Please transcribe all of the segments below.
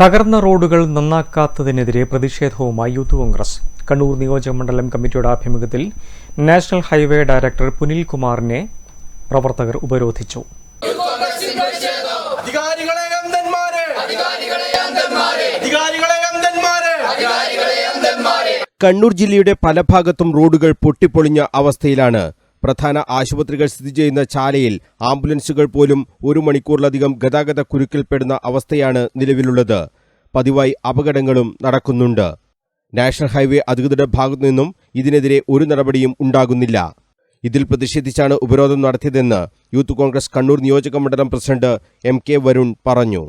തകർന്ന റോഡുകൾ നന്നാക്കാത്തതിനെതിരെ പ്രതിഷേധവുമായി യൂത്ത് കോൺഗ്രസ്. കണ്ണൂർ നിയോജക മണ്ഡലം കമ്മിറ്റിയുടെ ആഭിമുഖ്യത്തിൽ നാഷണൽ ഹൈവേ ഡയറക്ടർ പുനിൽ കുമാറിനെ പ്രവർത്തകർ ഉപരോധിച്ചു. കണ്ണൂർ ജില്ലയുടെ പല ഭാഗത്തും റോഡുകൾ പൊട്ടിപ്പൊളിഞ്ഞ അവസ്ഥയിലാണ് പ്രധാന ആശുപത്രികൾ സ്ഥിതി ചെയ്യുന്ന ചാലയിൽ ആംബുലൻസുകൾ പോലും ഒരു മണിക്കൂറിലധികം ഗതാഗത കുരുക്കിൽപ്പെടുന്ന അവസ്ഥയാണ് നിലവിലുള്ളത്. പതിവായി അപകടങ്ങളും നടക്കുന്നുണ്ട്. നാഷണൽ ഹൈവേ അധികൃതരുടെ ഭാഗത്തു നിന്നും ഇതിനെതിരെ ഒരു നടപടിയും ഉണ്ടാകുന്നില്ല. ഇതിൽ പ്രതിഷേധിച്ചാണ് ഉപരോധം നടത്തിയതെന്ന് യൂത്ത് കോൺഗ്രസ് കണ്ണൂർ നിയോജക മണ്ഡലം പ്രസിഡന്റ് എം കെ വരുൺ പറഞ്ഞു.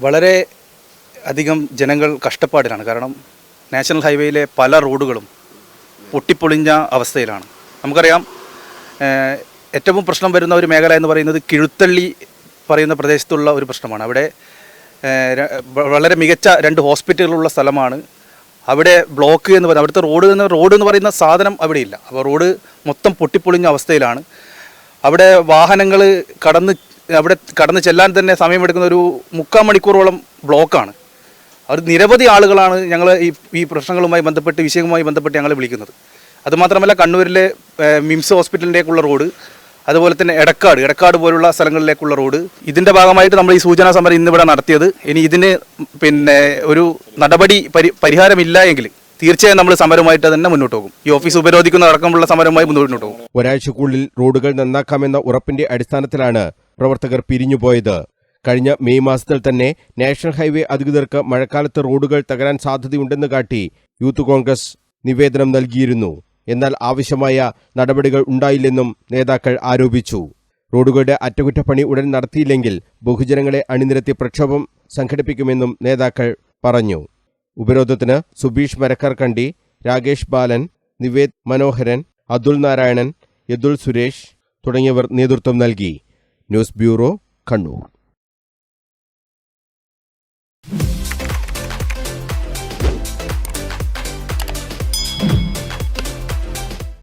വളരെ അധികം ജനങ്ങൾ കഷ്ടപ്പാടിലാണ്. കാരണം നാഷണൽ ഹൈവേയിലെ പല റോഡുകളും പൊട്ടിപ്പൊളിഞ്ഞ അവസ്ഥയിലാണ്. നമുക്കറിയാം ഏറ്റവും പ്രശ്നം വരുന്ന ഒരു മേഖല എന്ന് പറയുന്നത് കിഴുത്തള്ളി പറയുന്ന പ്രദേശത്തുള്ള ഒരു പ്രശ്നമാണ്. അവിടെ വളരെ മികച്ച രണ്ട് ഹോസ്പിറ്റലുകളുള്ള സ്ഥലമാണ്. അവിടെ ബ്ലോക്ക് എന്ന് പറയുന്നത് അവിടുത്തെ റോഡ് എന്ന് റോഡ് എന്ന് പറയുന്ന സാധനം അവിടെയില്ല. അപ്പോൾ റോഡ് മൊത്തം പൊട്ടിപ്പൊളിഞ്ഞ അവസ്ഥയിലാണ്. അവിടെ വാഹനങ്ങൾ കടന്ന് അവിടെ കടന്ന് ചെല്ലാൻ തന്നെ സമയമെടുക്കുന്ന ഒരു മുക്കാൽ മണിക്കൂറോളം ബ്ലോക്കാണ്. അവർ നിരവധി ആളുകളാണ് ഞങ്ങൾ ഈ ഈ പ്രശ്നങ്ങളുമായി ബന്ധപ്പെട്ട് വിഷയവുമായി ബന്ധപ്പെട്ട് ഞങ്ങൾ വിളിക്കുന്നത്. അതുമാത്രമല്ല കണ്ണൂരിലെ മിംസ് ഹോസ്പിറ്റലിലേക്കുള്ള റോഡ് അതുപോലെ തന്നെ എടക്കാട് എടക്കാട് പോലുള്ള സ്ഥലങ്ങളിലേക്കുള്ള റോഡ്. ഇതിന്റെ ഭാഗമായിട്ട് നമ്മൾ ഈ സൂചനാ സമരം ഇന്നിവിടെ നടത്തിയത്. ഇനി ഇതിന് പിന്നെ ഒരു നടപടി പരി പരിഹാരമില്ല എങ്കിൽ തീർച്ചയായും നമ്മൾ സമരമായിട്ട് തന്നെ മുന്നോട്ട് പോകും. ഈ ഓഫീസ് ഉപരോധിക്കുന്ന അടക്കമുള്ള സമരമായി മുന്നോട്ട് പോകും. ഒരാഴ്ചക്കുള്ളിൽ റോഡുകൾ നന്നാക്കാമെന്ന ഉറപ്പിന്റെ അടിസ്ഥാനത്തിലാണ് പ്രവർത്തകർ പിരിഞ്ഞുപോയത്. കഴിഞ്ഞ മെയ് മാസത്തിൽ തന്നെ നാഷണൽ ഹൈവേ അധികൃതർക്ക് മഴക്കാലത്ത് റോഡുകൾ തകരാൻ സാധ്യതയുണ്ടെന്ന് കാട്ടി യൂത്ത് കോൺഗ്രസ് നിവേദനം നൽകിയിരുന്നു. എന്നാൽ ആവശ്യമായ നടപടികൾ ഉണ്ടായില്ലെന്നും നേതാക്കൾ ആരോപിച്ചു. റോഡുകളുടെ അറ്റകുറ്റപ്പണി ഉടൻ നടത്തിയില്ലെങ്കിൽ ബഹുജനങ്ങളെ അണിനിരത്തി പ്രക്ഷോഭം സംഘടിപ്പിക്കുമെന്നും നേതാക്കൾ പറഞ്ഞു. ഉപരോധത്തിന് സുബീഷ് മരക്കർക്കണ്ടി രാകേഷ് ബാലൻ നിവേദ് മനോഹരൻ അതുൽ നാരായണൻ യദുൽ സുരേഷ് തുടങ്ങിയവർ നേതൃത്വം നൽകി. News bureau Kannur.